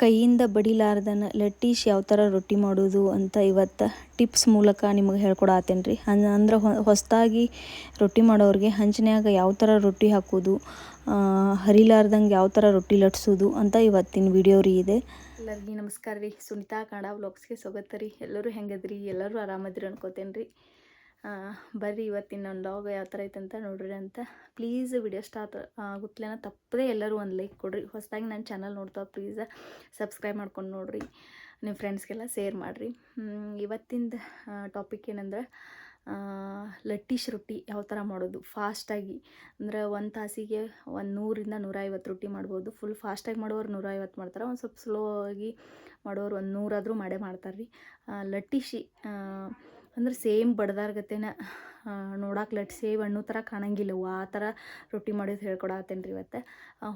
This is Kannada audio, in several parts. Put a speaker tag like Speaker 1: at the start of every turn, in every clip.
Speaker 1: ಕೈಯಿಂದ ಬಡಿಲಾರ್ದನ ಲಟ್ಟೀಶ್ ಯಾವ ಥರ ರೊಟ್ಟಿ ಮಾಡೋದು ಅಂತ ಇವತ್ತು ಟಿಪ್ಸ್ ಮೂಲಕ ನಿಮಗೆ ಹೇಳ್ಕೊಡತ್ತೇನೆ ರೀ ಅಂದ್ರೆ ಹೊಸದಾಗಿ ರೊಟ್ಟಿ ಮಾಡೋರಿಗೆ ಹಂಚಿನ್ಯಾಗ ಯಾವ ಥರ ರೊಟ್ಟಿ ಹಾಕೋದು ಹರಿಲಾರ್ದಂಗೆ ಯಾವ ಥರ ರೊಟ್ಟಿ ಲಟ್ಸೋದು ಅಂತ ಇವತ್ತಿನ ವಿಡಿಯೋ ರೀ ಇದೆ. ಎಲ್ಲರಿಗೂ ನಮಸ್ಕಾರ ರೀ ಸುನಿತಾ ಕನ್ನಡ ವ್ಲಾಗ್ಸ್ಗೆ ಸ್ವಾಗತ ರೀ. ಎಲ್ಲರೂ ಹೆಂಗದ್ರಿ? ಎಲ್ಲರೂ ಆರಾಮದ್ರಿ ಅನ್ಕೋತೇನೆ ರೀ ಬರ್ರಿ ಇವತ್ತಿನ ನನ್ನ ಲಾಗ್ ಯಾವ ಥರ ಐತೆ ಅಂತ ನೋಡ್ರಿ ಅಂತ. ಪ್ಲೀಸ್ ವಿಡಿಯೋ ಸ್ಟಾರ್ಟ್ ಆಗುತ್ತಲೇನ ತಪ್ಪದೇ ಎಲ್ಲರೂ ಒಂದು ಲೈಕ್ ಕೊಡ್ರಿ. ಹೊಸದಾಗಿ ನನ್ನ ಚಾನಲ್ ನೋಡ್ತಾ ಪ್ಲೀಸ್ ಸಬ್ಸ್ಕ್ರೈಬ್ ಮಾಡ್ಕೊಂಡು ನೋಡ್ರಿ. ನಿಮ್ಮ ಫ್ರೆಂಡ್ಸ್ಗೆಲ್ಲ ಶೇರ್ ಮಾಡಿರಿ. ಇವತ್ತಿಂದ ಟಾಪಿಕ್ ಏನಂದ್ರೆ ಲಟ್ಟಿಶ್ ರೊಟ್ಟಿ ಯಾವ ಥರ ಮಾಡೋದು ಫಾಸ್ಟಾಗಿ ಅಂದ್ರೆ ಒಂದು ತಾಸಿಗೆ ಒಂದು ನೂರಿಂದ ನೂರೈವತ್ತು ರೊಟ್ಟಿ ಮಾಡ್ಬೋದು. ಫುಲ್ ಫಾಸ್ಟಾಗಿ ಮಾಡೋರು ನೂರೈವತ್ತು ಮಾಡ್ತಾರೆ. ಒಂದು ಸ್ವಲ್ಪ ಸ್ಲೋ ಆಗಿ ಮಾಡೋರು ಒಂದು ನೂರಾದರೂ ಮಾಡೇ ಮಾಡ್ತಾರೆ ರೀ ಲಟ್ಟಿಶಿ ಅಂದ್ರೆ ಸೇಮ್ ಬಡ್ದಾರ್ಗತೆನ ನೋಡಕ್ಕೆ ಲಟ್ ಸೇವ್ ಹಣ್ಣು ಥರ ಕಾಣಂಗಿಲ್ಲವು ಆ ಥರ ರೊಟ್ಟಿ ಮಾಡೋದು ಹೇಳ್ಕೊಡತ್ತೇನೆ ರೀ ಇವತ್ತು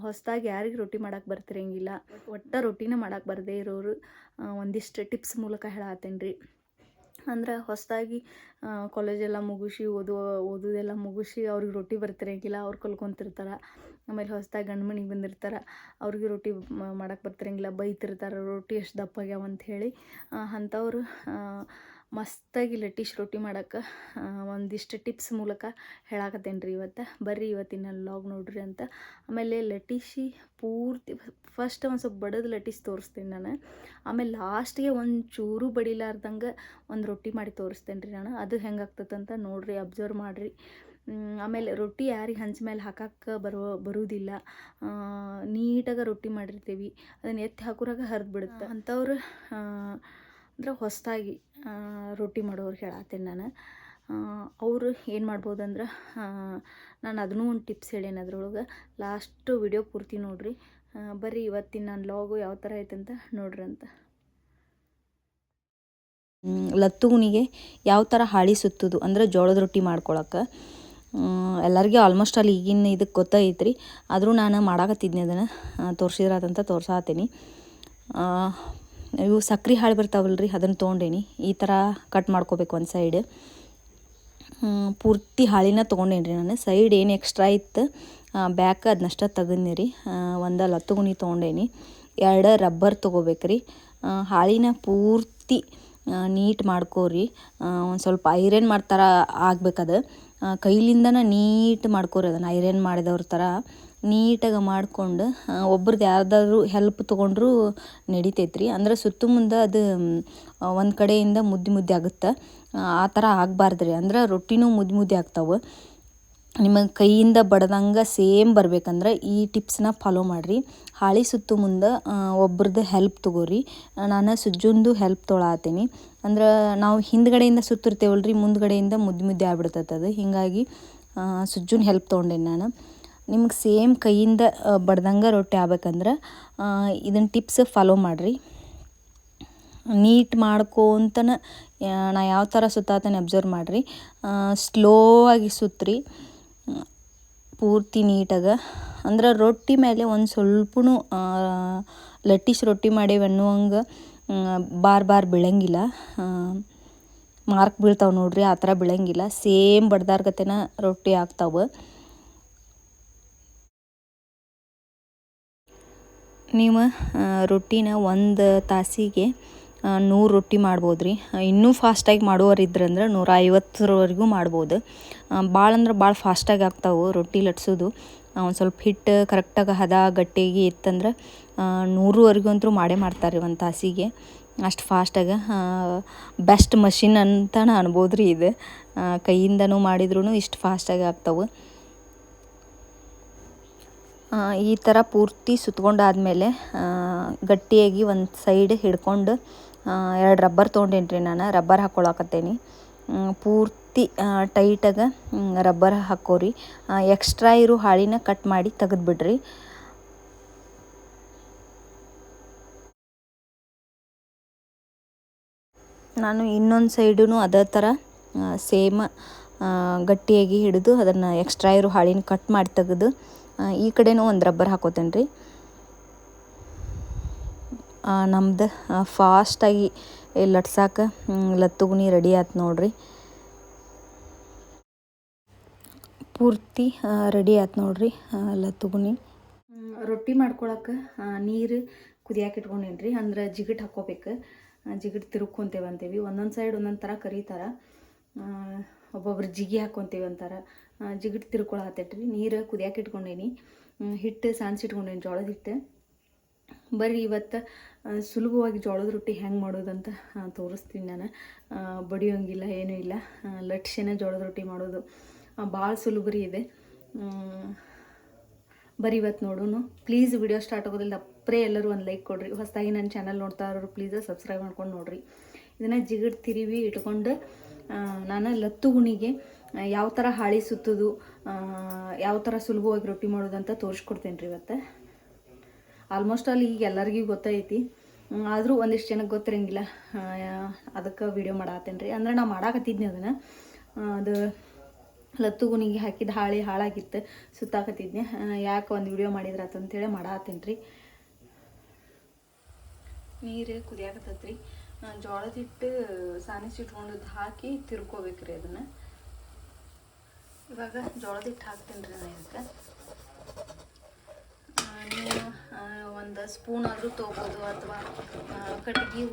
Speaker 1: ಹೊಸದಾಗಿ ಯಾರಿಗೆ ರೊಟ್ಟಿ ಮಾಡಕ್ಕೆ ಬರ್ತಿರಂಗಿಲ್ಲ. ಒಟ್ಟು ರೊಟ್ಟಿನ ಮಾಡಕ್ಕೆ ಬರದೇ ಇರೋರು ಒಂದಿಷ್ಟು ಟಿಪ್ಸ್ ಮೂಲಕ ಹೇಳತ್ತೇನೆ ರೀ ಅಂದ್ರೆ ಹೊಸದಾಗಿ ಕಾಲೇಜೆಲ್ಲ ಮುಗಿಸಿ ಓದೋ ಓದೋದೆಲ್ಲ ಮುಗಿಸಿ ಅವ್ರಿಗೆ ರೊಟ್ಟಿ ಬರ್ತಿರಂಗಿಲ್ಲ, ಅವ್ರು ಕಲ್ಕೊಂತಿರ್ತಾರೆ. ಆಮೇಲೆ ಹೊಸ್ದಾಗಿ ಗಂಡು ಮನೆಗೆ ಬಂದಿರ್ತಾರೆ, ಅವ್ರಿಗೆ ರೊಟ್ಟಿ ಮಾಡಕ್ಕೆ ಬರ್ತಿರಂಗಿಲ್ಲ, ಬೈತಿರ್ತಾರೆ, ರೊಟ್ಟಿ ಎಷ್ಟು ದಪ್ಪಾಗ್ಯಾವ ಅಂತ ಹೇಳಿ ಅಂಥವ್ರು ಮಸ್ತಾಗಿ ಲಟ್ಟಿಶ್ ರೊಟ್ಟಿ ಮಾಡೋಕ್ಕೆ ಒಂದಿಷ್ಟು ಟಿಪ್ಸ್ ಮೂಲಕ ಹೇಳಾಕತ್ತೇನೆ ರೀ ಇವತ್ತು. ಬರ್ರಿ ಇವತ್ತಿನ ಲಾಗ್ ನೋಡ್ರಿ ಅಂತ. ಆಮೇಲೆ ಲಟ್ಟಿಶಿ ಪೂರ್ತಿ ಫಸ್ಟ್ ಒಂದು ಸ್ವಲ್ಪ ಬಡದು ಲಟ್ಟಿಸ್ ತೋರಿಸ್ತೀನಿ ನಾನು. ಆಮೇಲೆ ಲಾಸ್ಟ್ಗೆ ಒಂದು ಚೂರು ಬಡಿಲಾರ್ದಂಗೆ ಒಂದು ರೊಟ್ಟಿ ಮಾಡಿ ತೋರಿಸ್ತೇನೆ ರೀ ನಾನು. ಅದು ಹೆಂಗೆ ಅಂತ ನೋಡಿರಿ ಅಬ್ಸರ್ವ್ ಮಾಡಿರಿ. ಆಮೇಲೆ ರೊಟ್ಟಿ ಯಾರಿಗೆ ಹಂಚ ಮೇಲೆ ಹಾಕಕ್ಕೆ ಬರೋ ಬರುವುದಿಲ್ಲ ನೀಟಾಗಿ ರೊಟ್ಟಿ ಮಾಡಿರ್ತೀವಿ. ಅದನ್ನು ಎತ್ತಿ ಹಾಕೋರಾಗ ಹರಿದು ಬಿಡುತ್ತೆ. ಅಂಥವ್ರು ಅಂದ್ರೆ ಹೊಸದಾಗಿ ರೊಟ್ಟಿ ಮಾಡೋರು ಹೇಳತ್ತೇನೆ ನಾನು. ಅವರು ಏನು ಮಾಡ್ಬೋದಂದ್ರೆ ನಾನು ಅದನ್ನೂ ಒಂದು ಟಿಪ್ಸ್ ಹೇಳೇನೆ ಅದ್ರೊಳಗೆ. ಲಾಸ್ಟ್ ವಿಡಿಯೋ ಪೂರ್ತಿ ನೋಡಿರಿ. ಬರ್ರಿ ಇವತ್ತಿನ ನನ್ನ ಲಾಗು ಯಾವ ಥರ ಐತಂತ ಅಂತ ನೋಡ್ರಿ ಅಂತ. ಲತ್ತುಗುನಿಗೆ ಯಾವ ಥರ ಹಾಳಿ ಸುತ್ತದು ಅಂದ್ರೆ ಜೋಳದ ರೊಟ್ಟಿ ಮಾಡ್ಕೊಳಕ್ಕೆ ಎಲ್ಲರಿಗೂ ಆಲ್ಮೋಸ್ಟ್ ಅಲ್ಲಿ ಈಗಿನ ಇದಕ್ಕೆ ಗೊತ್ತೈತ್ರಿ. ಆದರೂ ನಾನು ಮಾಡಾಕತ್ತಿದ್ನಿ ಅದನ್ನು. ತೋರಿಸಿದ್ರಾದಂತ ತೋರ್ಸಾತೀನಿ. ಇವು ಸಕ್ರೆ ಹಾಳು ಬರ್ತಾವಲ್ಲ ರೀ ಅದನ್ನು ತೊಗೊಂಡೇನಿ. ಈ ಥರ ಕಟ್ ಮಾಡ್ಕೋಬೇಕು ಒಂದು ಸೈಡ್ ಪೂರ್ತಿ ಹಾಳಿನ ತೊಗೊಂಡೇನಿ ರೀ ನಾನು. ಸೈಡ್ ಏನು ಎಕ್ಸ್ಟ್ರಾ ಇತ್ತು ಬ್ಯಾಕ್ ಅದನ್ನಷ್ಟ ತೆಗದ್ನಿ ರೀ ಒಂದು ಲತ್ತುಗುಣಿ ತೊಗೊಂಡೇನಿ. ಎರಡು ರಬ್ಬರ್ ತೊಗೋಬೇಕು ರೀ ಹಾಳಿನ ಪೂರ್ತಿ ನೀಟ್ ಮಾಡ್ಕೋರಿ. ಒಂದು ಸ್ವಲ್ಪ ಐರನ್ ಮಾಡ್ತಾರ ಆಗ್ಬೇಕದು. ಕೈಲಿಂದನ ನೀಟ್ ಮಾಡ್ಕೋರಿ ಅದನ್ನು, ಐರನ್ ಮಾಡಿದವ್ರ ಥರ ನೀಟಾಗಿ ಮಾಡಿಕೊಂಡು ಒಬ್ರದ್ದು ಯಾರ್ದಾದ್ರೂ ಹೆಲ್ಪ್ ತೊಗೊಂಡ್ರೂ ನಡಿತೈತ್ರಿ. ಅಂದ್ರೆ ಸುತ್ತಮುಂದ ಅದು ಒಂದು ಕಡೆಯಿಂದ ಮುದ್ದೆ ಮುದ್ದೆ ಆಗುತ್ತೆ. ಆ ಥರ ಆಗಬಾರ್ದ್ರಿ. ಅಂದ್ರೆ ರೊಟ್ಟಿನೂ ಮುದ್ದೆ ಮುದ್ದೆ ಆಗ್ತಾವೆ. ನಿಮಗೆ ಕೈಯಿಂದ ಬಡ್ದಂಗೆ ಸೇಮ್ ಬರ್ಬೇಕಂದ್ರೆ ಈ ಟಿಪ್ಸ್ನ ಫಾಲೋ ಮಾಡಿರಿ. ಹಾಳಿ ಸುತ್ತು ಮುಂದೆ ಒಬ್ರದ್ದು ಹೆಲ್ಪ್ ತೊಗೋರಿ. ನಾನು ಸುಜ್ಜುಂದು ಹೆಲ್ಪ್ ತೊಳಾತೀನಿ. ಅಂದ್ರೆ ನಾವು ಹಿಂದ್ಗಡೆಯಿಂದ ಸುತ್ತಿರ್ತೇವಲ್ಲ ರೀ ಮುಂದ್ಗಡೆಯಿಂದ ಮುದ್ದೆ ಮುದ್ದೆ ಆಗ್ಬಿಡ್ತೈತೆ ಅದು. ಹೀಗಾಗಿ ಸುಜ್ಜುನ ಹೆಲ್ಪ್ ತೊಗೊಂಡೇನಿ ನಾನು. ನಿಮ್ಗೆ ಸೇಮ್ ಕೈಯಿಂದ ಬಡ್ದಂಗೆ ರೊಟ್ಟಿ ಆಗ್ಬೇಕಂದ್ರೆ ಇದನ್ನು ಟಿಪ್ಸ್ ಫಾಲೋ ಮಾಡಿರಿ. ನೀಟ್ ಮಾಡ್ಕೋತನ ನಾ ಯಾವ ಥರ ಸುತ್ತಾತನ ಅಬ್ಸರ್ವ್ ಮಾಡಿರಿ. ಸ್ಲೋ ಆಗಿ ಸುತ್ತಿರಿ ಪೂರ್ತಿ ನೀಟಾಗಿ. ಅಂದ್ರೆ ರೊಟ್ಟಿ ಮೇಲೆ ಒಂದು ಸ್ವಲ್ಪನೂ ಲಟ್ಟಿಸ್ ರೊಟ್ಟಿ ಮಾಡೇವೆ ಅನ್ನುವಂಗೆ ಬಾರ್ ಬಾರ್ ಬೀಳಂಗಿಲ್ಲ. ಮಾರ್ಕ್ ಬೀಳ್ತಾವೆ ನೋಡ್ರಿ, ಆ ಥರ ಬೀಳಂಗಿಲ್ಲ. ಸೇಮ್ ಬಡ್ದಾರ್ಗತೆನ ರೊಟ್ಟಿ ಆಗ್ತಾವೆ. ನೀವು ರೊಟ್ಟಿನ ಒಂದು ತಾಸಿಗೆ ನೂರು ರೊಟ್ಟಿ ಮಾಡ್ಬೋದು ರೀ ಇನ್ನೂ ಫಾಸ್ಟಾಗಿ ಮಾಡೋರು ಇದ್ರಂದ್ರೆ ನೂರ ಐವತ್ತರವರೆಗೂ ಮಾಡ್ಬೋದು. ಭಾಳ ಅಂದ್ರೆ ಭಾಳ ಫಾಸ್ಟಾಗಿ ಆಗ್ತಾವೆ ರೊಟ್ಟಿ ಲಟ್ಸೋದು. ಒಂದು ಸ್ವಲ್ಪ ಹಿಟ್ಟು ಕರೆಕ್ಟಾಗಿ ಹದ ಗಟ್ಟಿಗೆ ಇತ್ತಂದ್ರೆ ನೂರುವರೆಗೂ ಅಂತೂ ಮಾಡೇ ಮಾಡ್ತಾರೆ ಒಂದು ತಾಸಿಗೆ. ಅಷ್ಟು ಫಾಸ್ಟಾಗಿ ಬೆಸ್ಟ್ ಮಷಿನ್ ಅಂತಲೇ ಅನ್ಬೋದು ರೀ ಇದು ಕೈಯಿಂದನೂ ಮಾಡಿದ್ರೂ ಇಷ್ಟು ಫಾಸ್ಟಾಗಿ ಆಗ್ತಾವೆ. ಈ ಥರ ಪೂರ್ತಿ ಸುತ್ಕೊಂಡಾದ್ಮೇಲೆ ಗಟ್ಟಿಯಾಗಿ ಒಂದು ಸೈಡ್ ಹಿಡ್ಕೊಂಡು ಎರಡು ರಬ್ಬರ್ ತೊಗೊಂಡೇನಿ ನಾನು, ರಬ್ಬರ್ ಹಾಕ್ಕೊಳಕತ್ತೇನಿ ಪೂರ್ತಿ ಟೈಟಾಗಿ ರಬ್ಬರ್ ಹಾಕೋರಿ. ಎಕ್ಸ್ಟ್ರಾ ಇರೋ ಹಾಳಿನ ಕಟ್ ಮಾಡಿ ತೆಗೆದುಬಿಡ್ರಿ. ನಾನು ಇನ್ನೊಂದು ಸೈಡೂ ಅದೇ ಥರ ಸೇಮ್ ಗಟ್ಟಿಯಾಗಿ ಹಿಡಿದು ಅದನ್ನು ಎಕ್ಸ್ಟ್ರಾ ಇರೋ ಹಾಳಿನ ಕಟ್ ಮಾಡಿ ತೆಗೆದು ಈ ಕಡೆನೂ ಒಂದು ರಬ್ಬರ್ ಹಾಕೋತೇನೆ ರೀ ನಮ್ದು ಫಾಸ್ಟಾಗಿ ಲಟ್ಸಾಕ ಲತ್ತುಗುಣಿ ರೆಡಿ ಆಯ್ತು ನೋಡ್ರಿ. ಪೂರ್ತಿ ರೆಡಿ ಆಯ್ತು ನೋಡ್ರಿ ಲತ್ತುಗುಣಿ ರೊಟ್ಟಿ ಮಾಡ್ಕೊಳಕ್ಕೆ ನೀರು ಕುದಿಯಾಕೆ ಇಟ್ಕೊಂಡೇನಿ ರೀ ಅಂದ್ರೆ ಜಿಗಿಟ್ ಹಾಕ್ಕೋಬೇಕು. ಜಿಗಿಟ್ ತಿರುಗ್ಕೊಂತೇವೆ ಅಂತೀವಿ. ಒಂದೊಂದು ಸೈಡ್ ಒಂದೊಂದು ಥರ ಕರೀತಾರೆ. ಒಬ್ಬೊಬ್ರು ಜಿಗಿ ಹಾಕ್ಕೊಂತೇವೆ ಅಂತಾರೆ. ಜಿಗಿಟ್ ತಿರ್ಕೊಳತ್ತೈತೆ ರೀ ನೀರು ಕುದಿಯಾಕೆ ಇಟ್ಕೊಂಡೇನಿ. ಹಿಟ್ಟು ಸಾನ್ಸಿಟ್ಕೊಂಡೇನಿ ಜೋಳದ ಹಿಟ್ಟು. ಬರ್ರಿ ಇವತ್ತು ಸುಲಭವಾಗಿ ಜೋಳದ ರೊಟ್ಟಿ ಹೆಂಗೆ ಮಾಡೋದಂತ ತೋರಿಸ್ತೀನಿ ನಾನು. ಬಡಿಯೋಂಗಿಲ್ಲ, ಏನೂ ಇಲ್ಲ. ಲಟ್ಸೇನ ಜೋಳದ ರೊಟ್ಟಿ ಮಾಡೋದು ಭಾಳ ಸುಲಭ ರೀ ಇದೆ. ಬರೀ ಇವತ್ತು ನೋಡೋಣ ಪ್ಲೀಸ್ ವಿಡಿಯೋ ಸ್ಟಾರ್ಟ್ ಆಗೋದಿಲ್ಲ ಅಪ್ಪರೇ ಎಲ್ಲರೂ ಒಂದು ಲೈಕ್ ಕೊಡ್ರಿ. ಹೊಸದಾಗಿ ನನ್ನ ಚಾನಲ್ ನೋಡ್ತಾ ಇರೋರು ಪ್ಲೀಸ್ ಸಬ್ಸ್ಕ್ರೈಬ್ ಮಾಡ್ಕೊಂಡು ನೋಡ್ರಿ. ಇದನ್ನು ಜಿಗಿಡ್ ತಿರುವಿ ಇಟ್ಕೊಂಡು ನಾನು ಲತ್ತು ಗುಣಿಗೆ ಯಾವ ಥರ ಹಾಳಿ ಸುತ್ತೋದು ಯಾವ ಥರ ಸುಲಭವಾಗಿ ರೊಟ್ಟಿ ಮಾಡೋದಂತ ತೋರಿಸ್ಕೊಡ್ತೇನೆ ರೀ ಇವತ್ತು. ಆಲ್ಮೋಸ್ಟ್ ಅಲ್ಲಿ ಈಗ ಎಲ್ಲರಿಗೂ ಗೊತ್ತೈತಿ. ಆದರೂ ಒಂದಿಷ್ಟು ಜನಕ್ಕೆ ಗೊತ್ತಿರಂಗಿಲ್ಲ. ಅದಕ್ಕೆ ವಿಡಿಯೋ ಮಾಡಾತೇನೆ ರೀ ಅಂದ್ರೆ ನಾ ಮಾಡಾಕತ್ತಿದ್ನಿ ಅದನ್ನು. ಅದು ಲತ್ತು ಗುಣಿಗೆ ಹಾಕಿದ ಹಾಳಿ ಹಾಳಾಗಿತ್ತು. ಸುತ್ತಾಕತ್ತಿದ್ನಿ. ಯಾಕೆ ಒಂದು ವಿಡಿಯೋ ಮಾಡಿದ್ರಾತು ಅಂತೇಳಿ ಮಾಡಾತ್ತೇನೆ ರೀ ನೀರು ಕುದಿಯಾಕತ್ತೈತ್ರಿ. ಜೋಳದ ಹಿಟ್ಟು ಹಾಕಿ ಹಾಕಿ ತಿರ್ಕೋಬೇಕ್ರಿ ಅದನ್ನು. ಇವಾಗ ಜೋಳದ ಹಿಟ್ಟು ಹಾಕ್ತೇನೆ ರೀ ನಾನು ಇದಕ್ಕೆ. ನೀವು ಒಂದು ಸ್ಪೂನ್ ಆದರೂ ತೊಗೋಬೋದು ಅಥವಾ ಕಟ್ಗೆ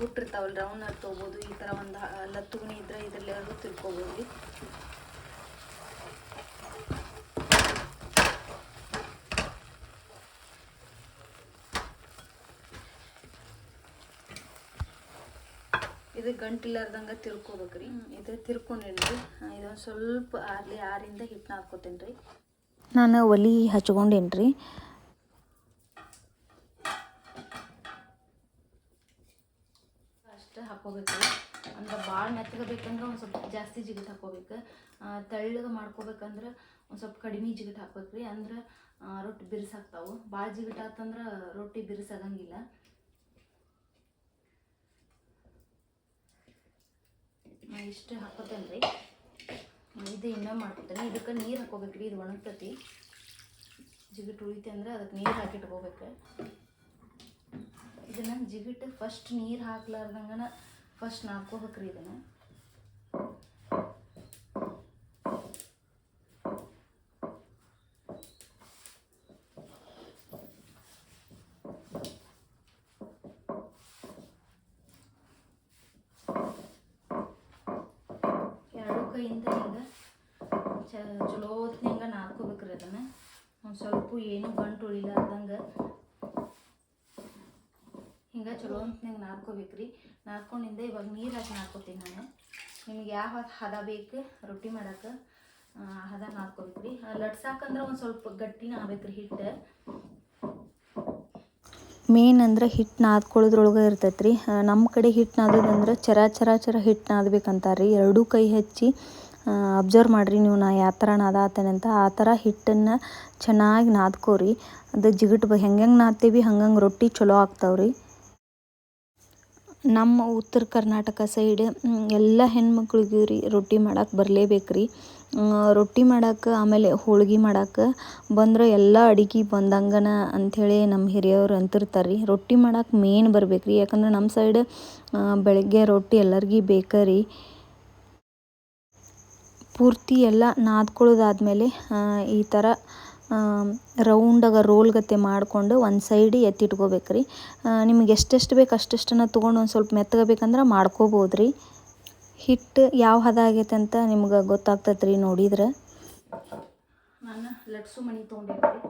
Speaker 1: ಹುಟ್ಟಿರ್ತಾವಲ್ಲ ಅವನ್ನ ತೊಗೋಬೋದು. ಈ ಥರ ಒಂದು ಲತ್ತುಗುಣಿ ಇದ್ರೆ ಇದರಲ್ಲಿ ಆದರೂ ತಿಳ್ಕೊಬೋದು ರೀ. ಇದು ಗಂಟಿಲ್ಲಾರ್ದಂಗೆ ತಿರ್ಕೋಬೇಕ್ರಿ. ಇದು ತಿರ್ಕೊಂಡೇನ್ರಿ ಇದೊಂದು ಸ್ವಲ್ಪ ಆರ್ಲಿ ಆರಿಂದ ಹಿಟ್ಟನ್ನ ಹಾಕ್ಕೋತೇನೆ ರೀ ನಾನು ಒಲಿ ಹಚ್ಕೊಂಡೇನಿ ರೀ ಅಷ್ಟು ಹಾಕೋಬೇಕು. ಅಂದ್ರೆ ಭಾಳ ಮೆತ್ತಗಬೇಕಂದ್ರೆ ಒಂದು ಸ್ವಲ್ಪ ಜಾಸ್ತಿ ಜಿಗಿಟ್ ಹಾಕೋಬೇಕು. ತೆಳ್ಳಗೆ ಮಾಡ್ಕೋಬೇಕಂದ್ರೆ ಒಂದು ಸ್ವಲ್ಪ ಕಡಿಮೆ ಜಿಗಿಟ್ ಹಾಕ್ಬೇಕ್ರಿ ಅಂದ್ರೆ ರೊಟ್ಟಿ ಬಿರ್ಸಾಕ್ತಾವೆ ಭಾಳ ಜಿಗಿಟ್ ಆತಂದ್ರೆ ರೊಟ್ಟಿ ಬಿರ್ಸಾಗಂಗಿಲ್ಲ ನಾ ಇಷ್ಟು ಹಾಕೋತೇನೆ ರೀ. ಇದು ಇನ್ನೂ ಮಾಡ್ಕೊತೇನೆ. ಇದಕ್ಕೆ ನೀರು ಹಾಕೋಬೇಕ್ರಿ. ಇದು ಒಣಗ್ತತಿ. ಜಿಗಿಟ್ ಉಳಿತೆ ಅಂದ್ರೆ ಅದಕ್ಕೆ ನೀರು ಹಾಕಿ ಇಟ್ಕೋಬೇಕು ಇದನ್ನ ಜಿಗಿಟ್ ಫಸ್ಟ್ ನೀರು ಹಾಕ್ಲಾರ್ದಂಗನ ಫಸ್ಟ್ ನಾದ್ಕೋಬೇಕ್ರಿ ಇದನ್ನ. ಎರಡು ಕೈಯಿಂದ ಹಿಂಗೆ ಚ ಚಲೋ ಹೊತ್ನ್ಯಾಗ ನಾದ್ಕೋಬೇಕ್ರಿ ಅದನ್ನು. ಒಂದು ಸ್ವಲ್ಪ ಏನು ಗಂಟು ಉಳಿಲಾರ್ದಂಗೆ ಚಲೋ ಹೊತ್ನ್ಯಾಗ ನಾದ್ಕೋಬೇಕ್ರಿ. ನಾದ್ಕೊಂಡಿಂದ ಇವಾಗ ನೀರು ಹಾಕಿ ನಾದ್ಕೋತೀನಿ ನಾನು. ನಿಮ್ಗೆ ಯಾವ ಹದ ಬೇಕು ರೊಟ್ಟಿ ಮಾಡಕ್ಕೆ ಆ, ಹದ ನಾದ್ಕೋಬೇಕ್ರಿ. ಲಟ್ಸಾಕಂದ್ರೆ ಒಂದು ಸ್ವಲ್ಪ ಗಟ್ಟಿನ ಆಗ್ಬೇಕ್ರಿ ಹಿಟ್ಟು. ಮೇನ್ ಅಂದ್ರೆ ಹಿಟ್ಟು ನಾದ್ಕೊಳ್ಳೋದ್ರೊಳಗೆ ಇರ್ತೈತೆ ರೀ ನಮ್ಮ ಕಡೆ ಹಿಟ್ಟು ನಾದೋದಂದ್ರೆ ಚರ ಚರ ಚರ ಹಿಟ್ಟು ನಾದ್ಬೇಕಂತಾರೆ ರೀ ಎರಡೂ ಕೈ ಹಚ್ಚಿ ಅಬ್ಸರ್ವ್ ಮಾಡಿರಿ ನೀವು ನಾ ಯಾವ ಥರ ನಾದಾತೇನೆ ಅಂತ. ಆ ಥರ ಹಿಟ್ಟನ್ನು ಚೆನ್ನಾಗಿ ನಾದ್ಕೋರಿ. ಅದು ಜಿಗಟ್ ಹೆಂಗೆ ನಾದ್ತೀವಿ ಹಂಗಂಗೆ ರೊಟ್ಟಿ ಚಲೋ ಆಗ್ತಾವ್ರಿ. ನಮ್ಮ ಉತ್ತರ ಕರ್ನಾಟಕ ಸೈಡ್ ಎಲ್ಲ ಹೆಣ್ಮಕ್ಳಿಗೂ ರೀ ರೊಟ್ಟಿ ಮಾಡಕ್ಕೆ ಬರಲೇಬೇಕು ರೀ. ರೊಟ್ಟಿ ಮಾಡಕ್ಕೆ ಆಮೇಲೆ ಹೋಳ್ಗೆ ಮಾಡಕ್ಕೆ ಬಂದ್ರೆ ಎಲ್ಲ ಅಡಿಗೆ ಬಂದಂಗನ ಅಂಥೇಳಿ ನಮ್ಮ ಹಿರಿಯವ್ರು ಅಂತಿರ್ತಾರೆ ರೀ. ರೊಟ್ಟಿ ಮಾಡಕ್ಕೆ ಮೇನ್ ಬರ್ಬೇಕು ರೀ. ಯಾಕಂದ್ರೆ ನಮ್ಮ ಸೈಡ್ ಬೆಳಗ್ಗೆ ರೊಟ್ಟಿ ಎಲ್ಲರಿಗೂ ಬೇಕು ರೀ. ಪೂರ್ತಿ ಎಲ್ಲ ನಾದ್ಕೊಳ್ಳೋದಾದ್ಮೇಲೆ ಈ ಥರ ರೌಂಡಾಗ ರೋಲ್ ಗತೆ ಮಾಡಿಕೊಂಡು ಒಂದು ಸೈಡ್ ಎತ್ತಿಟ್ಕೋಬೇಕು ರೀ ನಿಮ್ಗೆ ಎಷ್ಟೆಷ್ಟು ಬೇಕು ಅಷ್ಟೆಷ್ಟನ್ನು ತೊಗೊಂಡು ಒಂದು ಸ್ವಲ್ಪ ಮೆತ್ತಗೆ ಬೇಕಂದ್ರೆ ಮಾಡ್ಕೋಬೋದು ರೀ ಹಿಟ್ಟು ಯಾವ ಹದ ಆಗೈತೆ ಅಂತ ನಿಮ್ಗೆ ಗೊತ್ತಾಗ್ತೈತೆ ರೀ ನೋಡಿದ್ರೆ. ನಾನು ಲಟ್ಸು ಮಣಿ ತೊಗೊಂಡಿದ್ದೆ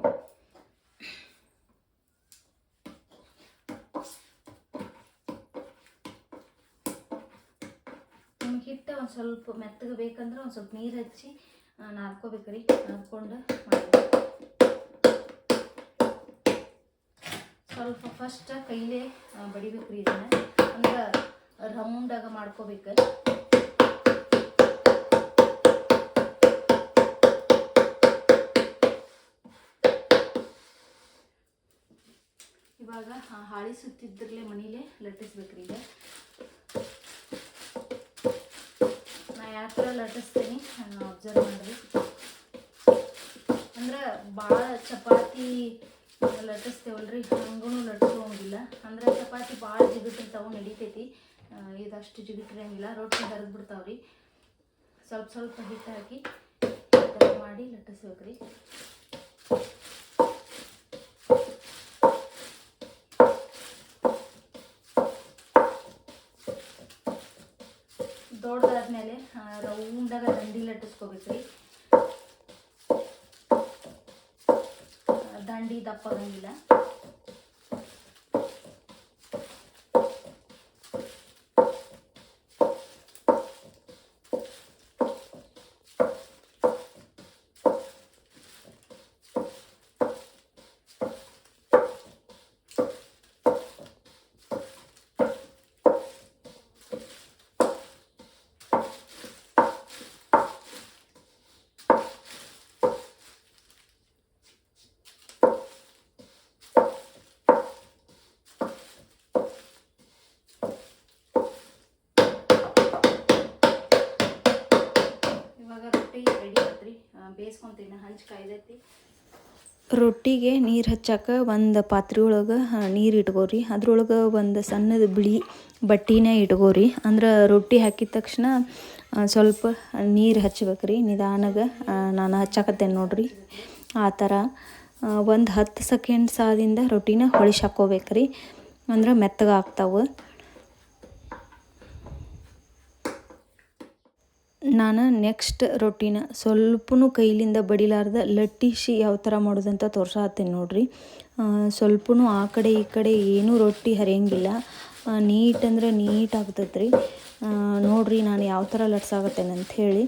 Speaker 1: ಹಿಟ್ಟು ಒಂದು ಸ್ವಲ್ಪ ಮೆತ್ತಗೆ ಬೇಕಂದ್ರೆ ಒಂದು ಸ್ವಲ್ಪ ನೀರು ಹಚ್ಚಿ ನಾದ್ಕೋಬೇಕು ರೀ ನಾದ್ಕೊಂಡು ಮಾಡಬೇಕು. ಸ್ವಲ್ಪ ಫಸ್ಟ್ ಕೈಲೇ ಬಡಿಬೇಕು ರೀ ಇದನ್ನು. ಅಂದ್ರೆ ರೌಂಡಾಗ ಮಾಡ್ಕೋಬೇಕು. ಇವಾಗ ಹಾಳಿ ಸುತ್ತಿದ್ರಲ್ಲೇ ಮನೇಲೆ ಲಟ್ಟಿಸ್ಬೇಕ್ರಿ ಈಗ. ನಾ ಯಾವ ಥರ ಲಟ್ಟಿಸ್ತೀನಿ ಅಬ್ಸರ್ವ್ ಮಾಡಿರಿ. ಅಂದ್ರೆ ಭಾಳ ಚಪಾತಿ ಲಟ್ಟಿಸ್ತೇವಲ್ಲ ರೀ ಹಂಗೂ ಲಟ್ಟಿಸೋಂಗಿಲ್ಲ ಅಂದರೆ ಚಪಾತಿ ಭಾಳ ಜಿಗಿಟಿರ್ತಾವೆ ನಡಿತೈತಿ. ಇದಷ್ಟು ಜಿಗಿಟಿರಂಗಿಲ್ಲ ರೊಟ್ಟಿ ಹರಿದು ಬಿಡ್ತಾವ್ರಿ ಸ್ವಲ್ಪ ಸ್ವಲ್ಪ ಹಿಟ್ಟು ಹಾಕಿ ಮಾಡಿ ಲಟ್ಟಿಸ್ಬೇಕು ರೀ ದೊಡ್ಡದಾದ್ಮೇಲೆ ರೌಂಡಾಗ ದಂಡಿ ಲಟ್ಟಿಸ್ಕೋಬೇಕ್ರಿ. ಆಗಂಗಿಲ್ಲ ಕಾಯ್ದೈತಿ. ರೊಟ್ಟಿಗೆ ನೀರು ಹಚ್ಚಾಕ ಒಂದು ಪಾತ್ರೆ ಒಳಗೆ ನೀರು ಇಟ್ಕೋರಿ. ಅದ್ರೊಳಗೆ ಒಂದು ಸಣ್ಣದ ಬಿಳಿ ಬಟ್ಟಿನೇ ಇಟ್ಕೋರಿ. ಅಂದ್ರೆ ರೊಟ್ಟಿ ಹಾಕಿದ ತಕ್ಷಣ ಸ್ವಲ್ಪ ನೀರು ಹಚ್ಬೇಕ್ರಿ. ನಿಧಾನಗ ನಾನು ಹಚ್ಚಾಕತ್ತೇನೆ ನೋಡ್ರಿ. ಆ ಥರ ಒಂದು ಹತ್ತು ಸೆಕೆಂಡ್ಸ್ ಆದಿಂದ ರೊಟ್ಟಿನ ಹೊಳಿಸಿ ಹಾಕ್ಕೋಬೇಕ್ರಿ ಅಂದ್ರೆ ಮೆತ್ತಗೆ ಆಗ್ತಾವೆ. ನಾನು ನೆಕ್ಸ್ಟ್ ರೊಟ್ಟಿನ ಸ್ವಲ್ಪನೂ ಕೈಲಿಂದ ಬಡಿಲಾರ್ದ ಲಟ್ಟಿಸಿ ಯಾವ ಥರ ಮಾಡೋದಂತ ತೋರ್ಸಾತ್ತೀನಿ ನೋಡ್ರಿ. ಸ್ವಲ್ಪನೂ ಆ ಕಡೆ ಈ ಕಡೆ ಏನೂ ರೊಟ್ಟಿ ಹರಿಯಂಗಿಲ್ಲ. ನೀಟ್ ಅಂದ್ರೆ ನೀಟ್ ಆಗ್ತೈತೆ ರೀ ನೋಡ್ರಿ ನಾನು ಯಾವ ಥರ ಲಟ್ಸಾಗತ್ತೇನೆ ಅಂತ ಹೇಳಿ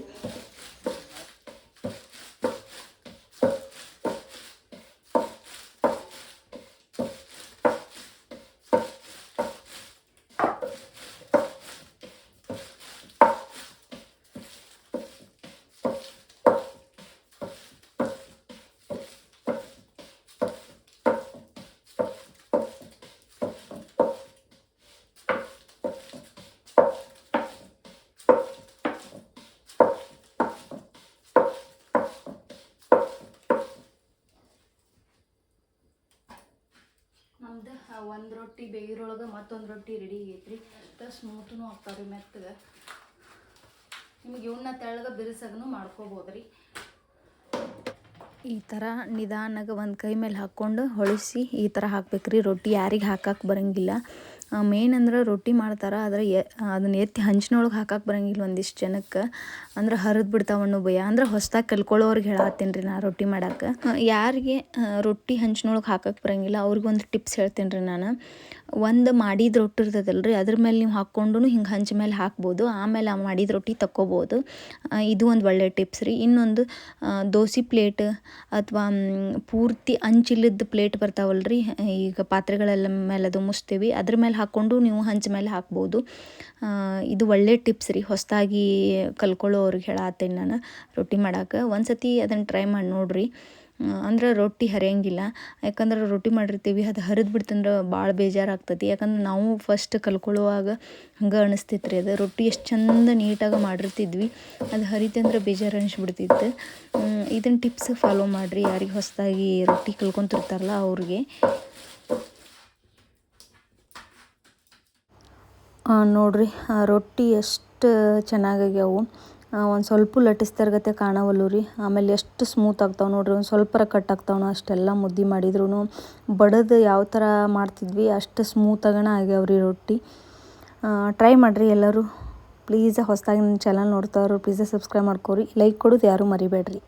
Speaker 1: ನಮ್ದು ಒಂದು ರೊಟ್ಟಿ ಬೇಯಿರೊಳಗೆ ಮತ್ತೊಂದು ರೊಟ್ಟಿ ರೆಡಿ ಆಗೈತ್ರಿ. ಸ್ಮೂತ್ನು ರೀ ಮೆತ್ತಗೆ. ನಿಮಗೆ ಇವನ್ನ ತೆಳ್ಳಗೆ ಮಾಡ್ಕೋಬೋದು ರೀ ಈ ಥರ ನಿಧಾನಾಗ ಒಂದು ಕೈ ಮೇಲೆ ಹಾಕ್ಕೊಂಡು ಹೊಳಿಸಿ ಈ ಥರ ಹಾಕ್ಬೇಕ್ರಿ. ರೊಟ್ಟಿ ಯಾರಿಗೆ ಹಾಕಕ್ಕೆ ಬರಂಗಿಲ್ಲ. ಮೇನ್ ಅಂದ್ರೆ ರೊಟ್ಟಿ ಮಾಡ್ತಾರೆ, ಆದ್ರೆ ಎ, ಅದನ್ನ ಎತ್ತಿ ಹಂಚಿನೊಳಗೆ ಹಾಕಕ್ಕೆ ಬರಂಗಿಲ್ಲ ಒಂದಿಷ್ಟು ಜನಕ್ಕೆ. ಅಂದ್ರೆ ಹರಿದು ಬಿಡ್ತಾವಣ್ಣು ಭಯ. ಅಂದ್ರೆ ಹೊಸ್ದಾಗಿ ಕಲ್ಕೊಳ್ಳೋರ್ಗೆ ಹೇಳತ್ತೀನಿ ರೀ ನಾ ರೊಟ್ಟಿ ಮಾಡಕ್ಕೆ ಯಾರಿಗೆ ರೊಟ್ಟಿ ಹಂಚಿನೊಳಗೆ ಹಾಕಕ್ಕೆ ಬರಂಗಿಲ್ಲ, ಅವ್ರಿಗೊಂದು ಟಿಪ್ಸ್ ಹೇಳ್ತೀನಿ ರೀ ನಾನು. ಒಂದು ಮಾಡಿದ ರೊಟ್ಟಿ ಇರ್ತದಲ್ಲ ರೀ ಅದ್ರ ಮೇಲೆ ನೀವು ಹಾಕ್ಕೊಂಡು ಹಿಂಗೆ ಹಂಚ ಮೇಲೆ ಹಾಕ್ಬೋದು, ಆಮೇಲೆ ಆ ಮಾಡಿದ ರೊಟ್ಟಿ ತಕ್ಕೋಬೋದು. ಇದು ಒಂದು ಒಳ್ಳೆ ಟಿಪ್ಸ್ ರೀ. ಇನ್ನೊಂದು ದೋಸೆ ಪ್ಲೇಟ್ ಅಥವಾ ಪೂರ್ತಿ ಅಂಚಿಲ್ಲದ ಪ್ಲೇಟ್ ಬರ್ತಾವಲ್ಲ ರೀ ಈಗ ಪಾತ್ರೆಗಳೆಲ್ಲ ಮೇಲೆ ಅದು ಮುಚ್ತೀವಿ, ಅದ್ರ ಮೇಲೆ ಹಾಕ್ಕೊಂಡು ನೀವು ಹಂಚ ಮೇಲೆ ಹಾಕ್ಬೋದು. ಇದು ಒಳ್ಳೆ ಟಿಪ್ಸ್ ರೀ. ಹೊಸದಾಗಿ ಕಲ್ಕೊಳ್ಳೋರಿಗೆ ಹೇಳಾತೇನೆ ನಾನು ರೊಟ್ಟಿ ಮಾಡಕ್ಕೆ ಒಂದ್ಸತಿ ಅದನ್ನು ಟ್ರೈ ಮಾಡಿ ನೋಡಿರಿ. ಅಂದ್ರೆ ರೊಟ್ಟಿ ಹರಿಯಂಗಿಲ್ಲ. ಯಾಕಂದ್ರೆ ರೊಟ್ಟಿ ಮಾಡಿರ್ತೀವಿ, ಅದು ಹರಿದು ಬಿಡ್ತಂದ್ರೆ ಭಾಳ ಬೇಜಾರಾಗ್ತದೆ ಯಾಕಂದ್ರೆ ನಾವು ಫಸ್ಟ್ ಕಲ್ಕೊಳ್ಳುವಾಗ ಹಂಗೆ ಅನಿಸ್ತೈತೆ ರೀ ಅದು. ರೊಟ್ಟಿ ಎಷ್ಟು ಚಂದ ನೀಟಾಗಿ ಮಾಡಿರ್ತಿದ್ವಿ, ಅದು ಹರಿತಂದ್ರೆ ಬೇಜಾರು ಅನಿಸ್ಬಿಡ್ತಿತ್ತು. ಇದನ್ನು ಟಿಪ್ಸ್ ಫಾಲೋ ಮಾಡಿರಿ. ಯಾರಿಗೆ ಹೊಸದಾಗಿ ರೊಟ್ಟಿ ಕಲ್ಕೊತಿರ್ತಾರಲ್ಲ ಅವ್ರಿಗೆ. ನೋಡ್ರಿ ರೊಟ್ಟಿ ಎಷ್ಟು ಚೆನ್ನಾಗಾಗ್ಯಾವು ಒಂದು ಸ್ವಲ್ಪ ಲಟ್ಟಿಸ್ತಾರ್ಗತೆ ಕಾಣವಲ್ಲು ರೀ. ಆಮೇಲೆ ಎಷ್ಟು ಸ್ಮೂತ್ ಆಗ್ತಾವೆ ನೋಡ್ರಿ, ಒಂದು ಸ್ವಲ್ಪ ಕಟ್ ಆಗ್ತಾವೆ ಅಷ್ಟೆಲ್ಲ ಮುದ್ದೆ ಮಾಡಿದ್ರು ಬಡದು ಯಾವ ಥರ ಮಾಡ್ತಿದ್ವಿ, ಅಷ್ಟು ಸ್ಮೂತಾಗಣ ಆಗ್ಯಾವ್ರಿ ರೊಟ್ಟಿ. ಟ್ರೈ ಮಾಡಿರಿ ಎಲ್ಲರೂ. ಪ್ಲೀಸ್ ಹೊಸದಾಗಿ ನನ್ನ ಚಾನಲ್ ನೋಡ್ತಾವ್ರು ಪ್ಲೀಸ್ ಸಬ್ಸ್ಕ್ರೈಬ್ ಮಾಡ್ಕೋರಿ. ಲೈಕ್ ಕೊಡೋದು ಯಾರೂ ಮರಿಬೇಡ್ರಿ.